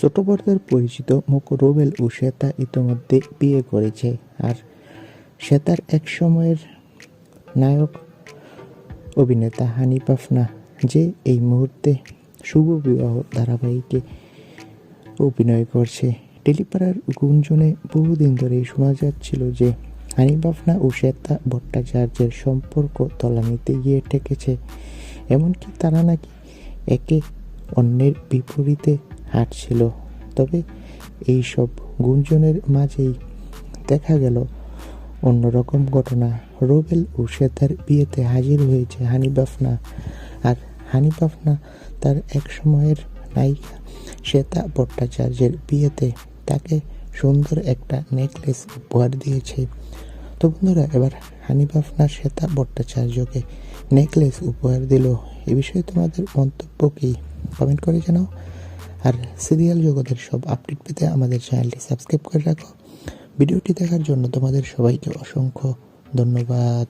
ছোট পর্দার পরিচিত মুখ রোবেল ও শ্বেতা ইতোমধ্যে বিয়ে করেছে। আর শ্বেতার এক সময়ের নায়ক অভিনেতা হানিফ আফনা যে এই মুহূর্তে শুভ বিবাহ ধারাবাহিকে অভিনয় করছে। টেলিপাড়ার গুঞ্জনে বহুদিন ধরেই শোনা যাচ্ছিল যে হানিফ আফনা ও শ্বেতা ভট্টাচার্যের সম্পর্ক তলানিতে গিয়ে ঠেকেছে। এমনকি তারা নাকি একে অন্যের বিপরীতে হাঁটছিল তবে এই সব গুঞ্জনের মাঝেই দেখা গেল অন্যরকম ঘটনা। রোবেল ও শ্বেতার বিয়েতে হাজির হয়েছে হানিফ আফনা। আর হানিফ আফনা তার এক সময়ের নায়িকা। শ্বেতা ভট্টাচার্যের বিয়েতে তাকে সুন্দর একটা নেকলেস উপহার দিয়েছে। তো বন্ধুরা, এবার হানিফ আফনা শ্বেতা ভট্টাচার্যকে নেকলেস উপহার দিল। এ বিষয়ে তোমাদের মন্তব্য কি? কমেন্ট করে জানাও। আর সিরিয়াল জগতের সব আপডেট পেতে আমাদের চ্যানেলটি সাবস্ক্রাইব করে রাখো। ভিডিওটি দেখার জন্য তোমাদের সবাইকে অসংখ্য ধন্যবাদ।